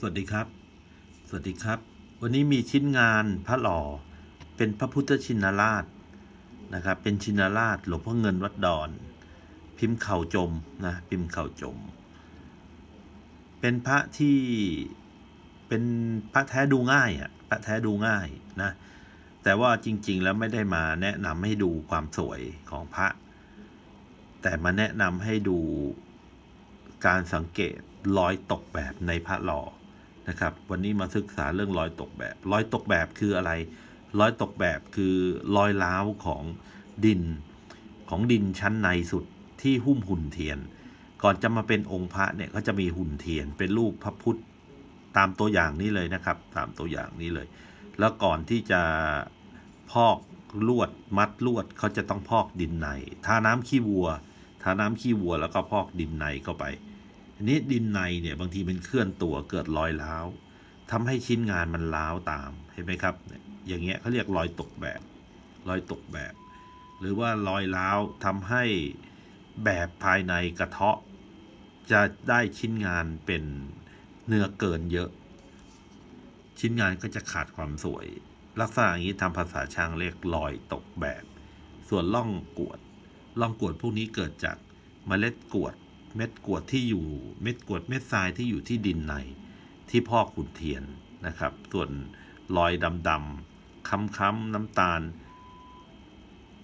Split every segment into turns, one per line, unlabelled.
สวัสดีครับ สวัสดีครับ วันนี้มีชิ้นงานพระหล่อ เป็นพระพุทธชินราชนะครับ เป็นชินราชหลวงพ่อเงินวัดดอน พิมพ์เข่าจมนะ พิมพ์เข่าจม เป็นพระที่เป็นพระแท้ดูง่ายอะ พระแท้ดูง่ายนะ แต่ว่าจริง ๆ แล้วไม่ได้มาแนะนำให้ดูความสวยของพระ แต่มาแนะนำให้ดูการสังเกตรอยตกแบบในพระหล่อ นะครับ วันนี้มาศึกษาเรื่องรอยตกแบบรอยตกแบบคืออะไรรอยตกแบบคือรอยร้าวของดินของดินชั้นในสุดที่หุ้มหุ่นเทียน ก่อนจะมาเป็นองค์พระเนี่ยเขาจะมีหุ่นเทียน เป็นรูปพระพุทธตามตัวอย่างนี้เลยนะครับ ตามตัวอย่างนี้เลย แล้วก่อนที่จะพอกลวดมัดลวดเขาจะต้องพอกดินในทาน้ำขี้วัวทาน้ำขี้วัวแล้วก็พอกดินในเข้าไป อันนี้ดินในเนี่ยบางทีมันเคลื่อนตัวเกิดรอยร้าวทำให้ชิ้นงานมันร้าวตามเห็นไหมครับ อย่างเงี้ยเขาเรียกรอยตกแบบ รอยตกแบบ หรือว่ารอยร้าวทำให้แบบภายในกระเทาะ จะได้ชิ้นงานเป็นเนื้อเกินเยอะ ชิ้นงานก็จะขาดความสวย ลักษณะอย่างนี้ทำภาษาช่างเรียกรอยตกแบบ ส่วนล่องกวดล่องกวดพวกนี้เกิดจากเมล็ดกวด เม็ดกวดที่อยู่เม็ดกวดเม็ดทรายที่อยู่ที่ดินในที่พอกขุนเทียนนะครับ ส่วนรอยดำๆค้ำๆน้ำตาล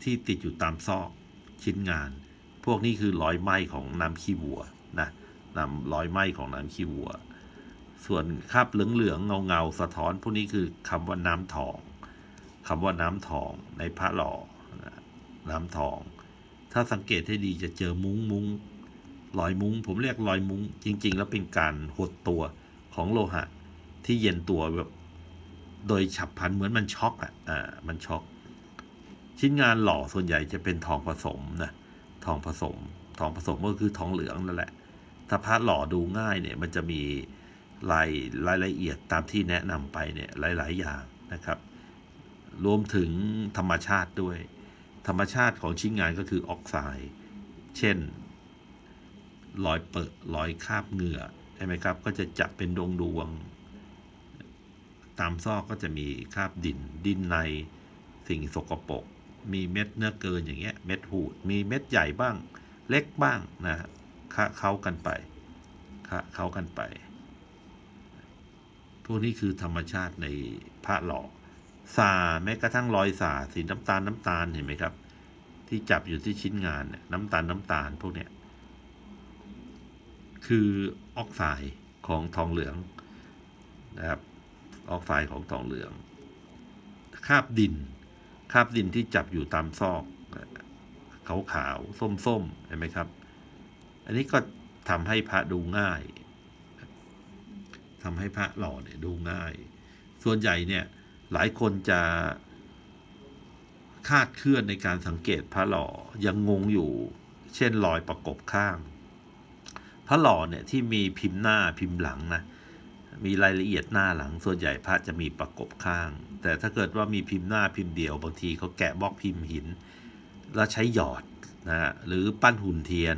ที่ติดอยู่ตามซอกชิ้นงาน พวกนี้คือรอยไหม้ของน้ำขี้วัวนะนำรอยไหม้ของน้ำขี้วัว ส่วนคราบเหลืองๆเงาๆสะท้อน พวกนี้คือคำว่าน้ำทองคำว่าน้ำทองในพระหล่อน้ำทอง ถ้าสังเกตให้ดีจะเจอมุ้งมุ้ง รอยมุ้งผมเรียกรอยมุ้งจริง ๆ แล้วเป็นการหดตัวของโลหะ ที่เย็นตัวแบบโดยฉับพลันเหมือนมันช็อกอะอ่ามันช็อกชิ้นงานหล่อส่วนใหญ่จะเป็นทองผสมนะทองผสม ทองผสมก็คือทองเหลืองนั่นแหละ ถ้าพระหล่อดูง่ายเนี่ยมันจะมีรายรายละเอียดตามที่แนะนำไปเนี่ยหลาย ๆ อย่างนะครับ รวมถึงธรรมชาติด้วย ธรรมชาติของชิ้นงานก็คือออกไซด์เช่น รอยเปิดรอยคาบเหงื่อใช่ไหมครับ ก็จะจับเป็นดวงดวงๆตามซอกก็จะมีคราบดิน ดินในสิ่งสกปรกมีเม็ดเนื้อเกินอย่างเงี้ยเม็ดหูด มีเม็ดใหญ่บ้าง เล็กบ้างนะคะเข้ากันไปคะเข้ากันไป พวกนี้คือธรรมชาติในพระหล่อสาแม้กระทั่งรอยสาสีน้ำตาลน้ำตาลเห็นไหมครับ ที่จับอยู่ที่ชิ้นงานเนี่ยน้ำตาลน้ำตาลพวกเนี้ย คือออกไซด์ของทองเหลืองนะครับออกไซด์ของทองเหลือง คาบดิน คาบดินที่จับอยู่ตามซอกขาวขาวส้มส้มๆเห็นไหมครับ อันนี้ก็ทำให้พระดูง่ายทำให้พระหล่อเนี่ยดูง่าย ส่วนใหญ่เนี่ยหลายคนจะคาดเคลื่อนในการสังเกตพระหล่อยังงงอยู่ เช่นรอยประกบข้าง ระหล่อเนี่ยที่มีพิมพ์หน้าพิมพ์หลังนะมีรายละเอียดหน้าหลัง ส่วนใหญ่พระจะมีประกบข้าง แต่ถ้าเกิดว่ามีพิมพ์หน้าพิมพ์เดียว บางทีเขาแกะบล็อกพิมพ์หิน แล้วใช้หยอดนะฮะหรือปั้นหุ่นเทียน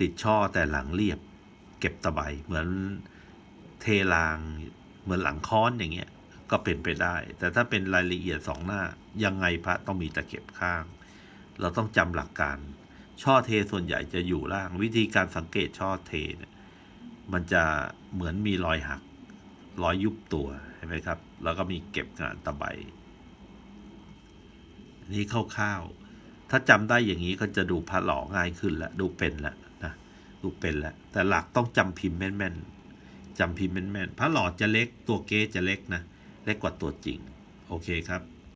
ติดช่อแต่หลังเรียบ เก็บตะไบเหมือนเทราง เหมือนหลังค้อนอย่างเงี้ยก็เป็นไปได้ แต่ถ้าเป็นรายละเอียดสองหน้ายังไงพระต้องมีตะเข็บข้าง เราต้องจำหลักการ ช่อเทส่วนใหญ่จะอยู่ล่าง วิธีการสังเกตช่อเทเนี่ยมันจะเหมือนมีรอยหัก รอยยุบตัวเห็นไหมครับ แล้วก็มีเก็บงานตะไบนี่คร่าวๆถ้าจำได้อย่างนี้ก็จะดูพระหล่อง่ายขึ้นแล้วดูเป็นแล้วนะดูเป็นแล้วแต่หลักต้องจำพิมพ์แม่นๆจำพิมพ์แม่นๆพระหล่อจะเล็กตัวเก๊จะเล็กนะเล็กกว่าตัวจริง โอเคครับ